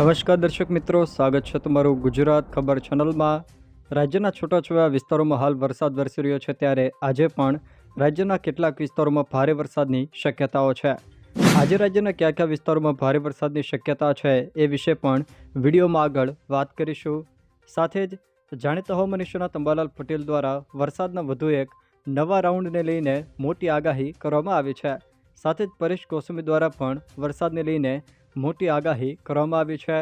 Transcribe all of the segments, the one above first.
નમસ્કાર દર્શક મિત્રો, સ્વાગત છે તમારું ગુજરાત ખબર ચેનલમાં. રાજ્યના છૂટાછવાયા વિસ્તારોમાં હાલ વરસાદ વરસી રહ્યો છે ત્યારે આજે પણ રાજ્યના કેટલાક વિસ્તારોમાં ભારે વરસાદની શક્યતાઓ છે. આજે રાજ્યના કયા કયા વિસ્તારોમાં ભારે વરસાદની શક્યતા છે એ વિશે પણ વિડીયોમાં આગળ વાત કરીશું. સાથે જ જાણીતા હવામાન નિષ્ણાત અંબાલાલ પટેલ દ્વારા વરસાદના વધુ એક નવા રાઉન્ડને લઈને મોટી આગાહી કરવામાં આવી છે. સાથે જ પરેશ ગોસ્વામી દ્વારા પણ વરસાદને લઈને મોટી આગાહી કરવામાં આવી છે.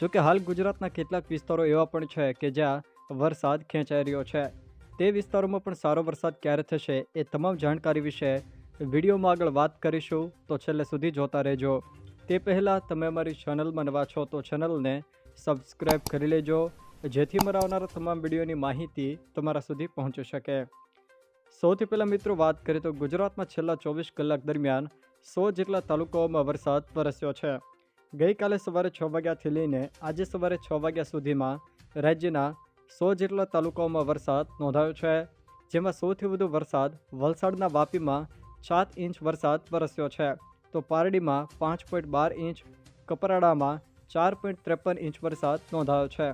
જોકે હાલ ગુજરાતના કેટલાક વિસ્તારો એવા પણ છે કે જ્યાં વરસાદ ખેંચાઈ રહ્યો છે. તે વિસ્તારોમાં પણ સારો વરસાદ ક્યારે થશે એ તમામ જાણકારી વિશે વિડીયોમાં આગળ વાત કરીશું. તો છેલ્લે સુધી જોતા રહેજો. તે પહેલાં તમે અમારી ચેનલમાં નવા છો તો ચેનલને સબસ્ક્રાઈબ કરી લેજો. જેથી મારા આવનારા તમામ વિડીયોની માહિતી તમારા સુધી પહોંચી શકે. સૌથી પહેલાં મિત્રો વાત કરીએ તો ગુજરાતમાં છેલ્લા ચોવીસ કલાક દરમિયાન સો જેટલા તાલુકાઓમાં વરસાદ વરસ્યો છે. ગઈકાલે સવારે છ વાગ્યાથી લઈને આજે સવારે છ વાગ્યા સુધીમાં રાજ્યના સો જેટલા તાલુકાઓમાં વરસાદ નોંધાયો છે, જેમાં સૌથી વધુ વરસાદ વલસાડના વાપીમાં સાત ઇંચ વરસાદ વરસ્યો છે. તો પારડીમાં પાંચ પોઈન્ટ બાર ઇંચ, કપરાડામાં ચાર પોઈન્ટ ત્રેપન ઇંચ વરસાદ નોંધાયો છે.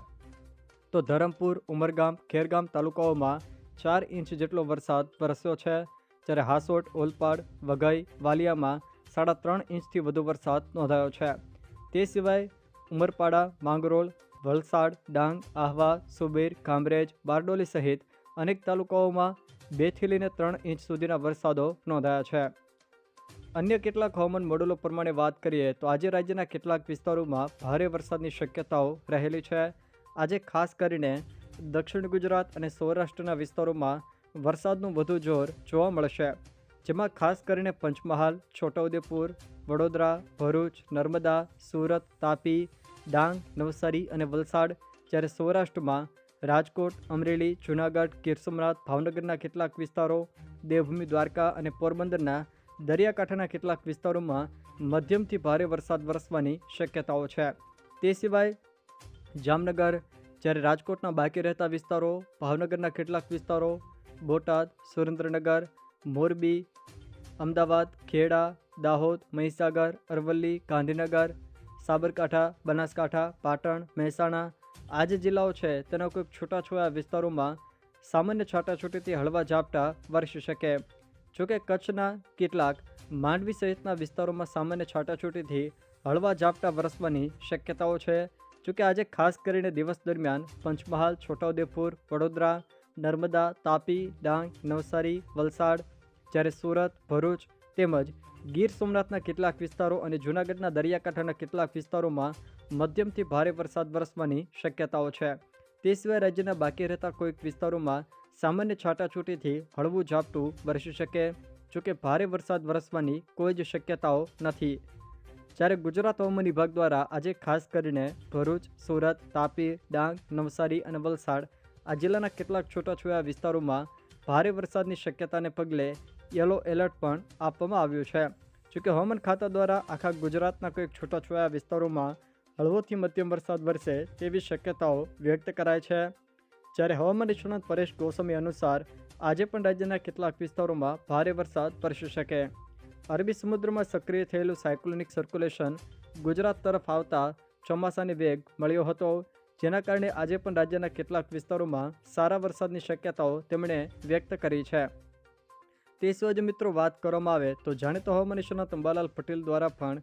તો ધરમપુર, ઉમરગામ, ખેરગામ તાલુકાઓમાં ચાર ઇંચ જેટલો વરસાદ વરસ્યો છે. જ્યારે હાસોટ, ઓલપાડ, વઘઈ, વાલિયામાં સાડા ત્રણ ઇંચથી વધુ વરસાદ નોંધાયો છે. તે સિવાય ઉમરપાડા, માંગરોળ, વલસાડ, ડાંગ, આહવા, સુબીર કામરેજ બારડોલી સહિત અનેક તાલુકાઓમાં બેથી લઈને ત્રણ ઇંચ સુધીના વરસાદો નોંધાયા છે. અન્ય કેટલાક હવામાન મોડેલો પ્રમાણે વાત કરીએ તો આજે રાજ્યના કેટલાક વિસ્તારોમાં ભારે વરસાદની શક્યતાઓ રહેલી છે. આજે ખાસ કરીને દક્ષિણ ગુજરાત અને સૌરાષ્ટ્રના વિસ્તારોમાં વરસાદનું વધુ જોર જોવા મળશે. જેમાં ખાસ કરીને પંચમહાલ, છોટાઉદેપુર, વડોદરા, ભરૂચ, નર્મદા, સુરત, તાપી, ડાંગ, નવસારી અને વલસાડ. જ્યારે સૌરાષ્ટ્રમાં રાજકોટ, અમરેલી, જૂનાગઢ, ગીર સોમનાથ ભાવનગરના કેટલાક વિસ્તારો, દેવભૂમિ દ્વારકા અને પોરબંદરના દરિયાકાંઠાના કેટલાક વિસ્તારોમાં મધ્યમથી ભારે વરસાદ વરસવાની શક્યતાઓ છે. તે સિવાય જામનગર, જ્યારે રાજકોટના બાકી રહેતા વિસ્તારો, ભાવનગરના કેટલાક વિસ્તારો, બોટાદ, સુરેન્દ્રનગર, મોરબી અમદાવાદ, ખેડા, દાહોદ, મહીસાગર, અરવલ્લી, ગાંધીનગર, સાબરકાંઠા, બનાસકાંઠા, પાટણ, મહેસાણા આ જે જિલ્લાઓ છે તેના કોઈ છૂટાછવાયા વિસ્તારોમાં સામાન્ય છાંટાછૂટીથી હળવા ઝાપટા વરસી શકે. જોકે કચ્છના કેટલાક માંડવી સહિતના વિસ્તારોમાં સામાન્ય છાંટાછૂટીથી હળવા ઝાપટા વરસવાની શક્યતાઓ છે. જોકે આજે ખાસ કરીને દિવસ દરમિયાન પંચમહાલ, છોટાઉદેપુર, વડોદરા, નર્મદા, તાપી, ડાંગ, નવસારી, વલસાડ જ્યારે સુરત, ભરૂચ તેમજ ગીર સોમનાથના કેટલાક વિસ્તારો અને જૂનાગઢના દરિયાકાંઠાના કેટલાક વિસ્તારોમાં મધ્યમથી ભારે વરસાદ વરસવાની શક્યતાઓ છે. તે સિવાય રાજ્યના બાકી રહેતા કોઈક વિસ્તારોમાં સામાન્ય છાટાછૂટીથી હળવું ઝાપટું વરસી શકે જોકે ભારે વરસાદ વરસવાની કોઈ જ શક્યતાઓ નથી. જ્યારે ગુજરાત હવામાન વિભાગ દ્વારા આજે ખાસ કરીને ભરૂચ, સુરત, તાપી, ડાંગ, નવસારી અને વલસાડ આ જિલ્લાના કેટલાક છૂટાછવાયા વિસ્તારોમાં ભારે વરસાદની શક્યતાને પગલે યલો એલર્ટ પણ આપવામાં આવ્યું છે. જોકે હવામાન ખાતા દ્વારા આખા ગુજરાતના કોઈક છૂટાછવાયા વિસ્તારોમાં હળવોથી મધ્યમ વરસાદ વરસે તેવી શક્યતાઓ વ્યક્ત કરાય છે. જ્યારે હવામાન નિષ્ણાત પરેશ ગોસ્વામી અનુસાર આજે પણ રાજ્યના કેટલાક વિસ્તારોમાં ભારે વરસાદ વરસી શકે. અરબી સમુદ્રમાં સક્રિય થયેલું સાયક્લોનિક સર્ક્યુલેશન ગુજરાત તરફ આવતા ચોમાસાની વેગ મળ્યો હતો, જેના કારણે આજે પણ રાજ્યના કેટલાક વિસ્તારોમાં સારા વરસાદની શક્યતાઓ તેમણે વ્યક્ત કરી છે. તે સિવાય જો મિત્રો વાત કરવામાં આવે તો જાણીતા હવામાન નિષ્ણાત અંબાલાલ પટેલ દ્વારા પણ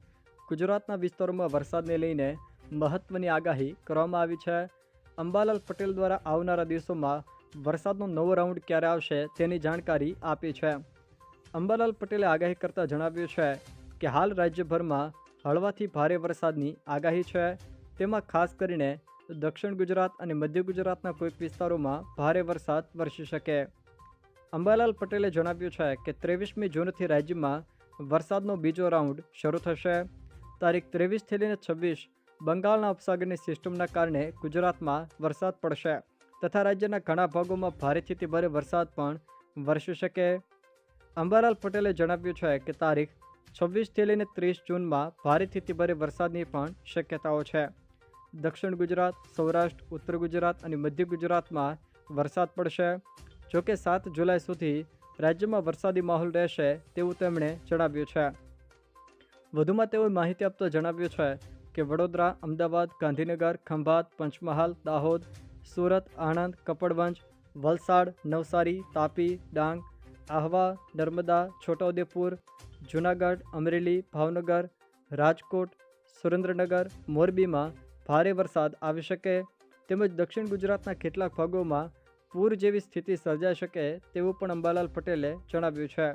ગુજરાતના વિસ્તારોમાં વરસાદને લઈને મહત્ત્વની આગાહી કરવામાં આવી છે. અંબાલાલ પટેલ દ્વારા આવનારા દિવસોમાં વરસાદનો નવો રાઉન્ડ ક્યારે આવશે તેની જાણકારી આપી છે. અંબાલાલ પટેલે આગાહી કરતાં જણાવ્યું છે કે હાલ રાજ્યભરમાં હળવાથી ભારે વરસાદની આગાહી છે. તેમાં ખાસ કરીને દક્ષિણ ગુજરાત અને મધ્ય ગુજરાતના કોઈક વિસ્તારોમાં ભારે વરસાદ વરસી શકે. અંબાલાલ પટેલે જણાવ્યું છે કે ત્રેવીસમી જૂનથી રાજ્યમાં વરસાદનો બીજો રાઉન્ડ શરૂ થશે. તારીખ ત્રેવીસથી લઈને છવ્વીસ બંગાળના ઉપસાગરની સિસ્ટમના કારણે ગુજરાતમાં વરસાદ પડશે તથા રાજ્યના ઘણા ભાગોમાં ભારેથી ભારે વરસાદ પણ વરસી શકે. અંબાલાલ પટેલે જણાવ્યું છે કે તારીખ છવ્વીસથી લઈને ત્રીસ જૂનમાં ભારેથી ભારે વરસાદની પણ શક્યતાઓ છે. દક્ષિણ ગુજરાત, સૌરાષ્ટ્ર, ઉત્તર ગુજરાત અને મધ્ય ગુજરાતમાં વરસાદ પડશે. જોકે સાત જુલાઈ સુધી રાજ્યમાં વરસાદી માહોલ રહેશે તેવું તેમણે જણાવ્યું છે. વધુમાં તેઓએ માહિતી આપતો જણાવ્યું છે કે વડોદરા, અમદાવાદ, ગાંધીનગર, ખંભાત, પંચમહાલ, દાહોદ, સુરત, આણંદ, કપડવંજ, વલસાડ, નવસારી, તાપી, ડાંગ, આહવા, નર્મદા, છોટાઉદેપુર, જૂનાગઢ, અમરેલી, ભાવનગર, રાજકોટ, સુરેન્દ્રનગર, મોરબીમાં ભારે વરસાદ આવી શકે તેમજ દક્ષિણ ગુજરાતના કેટલાક ભાગોમાં પૂર જેવી સ્થિતિ સર્જાઈ શકે તેવું પણ અંબાલાલ પટેલે જણાવ્યું છે.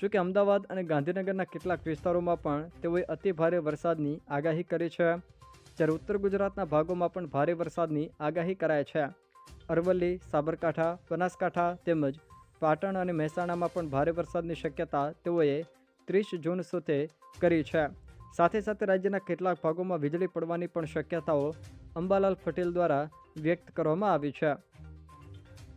જોકે અમદાવાદ અને ગાંધીનગરના કેટલાક વિસ્તારોમાં પણ તેઓએ અતિ ભારે વરસાદની આગાહી કરી છે. જ્યારે ઉત્તર ગુજરાતના ભાગોમાં પણ ભારે વરસાદની આગાહી કરાય છે. અરવલ્લી, સાબરકાંઠા, બનાસકાંઠા તેમજ પાટણ અને મહેસાણામાં પણ ભારે વરસાદની શક્યતા તેઓએ ત્રીસ જૂન સુધી કરી છે. સાથે સાથે રાજ્યના કેટલાક ભાગોમાં વીજળી પડવાની પણ શક્યતાઓ અંબાલાલ પટેલ દ્વારા વ્યક્ત કરવામાં આવી છે.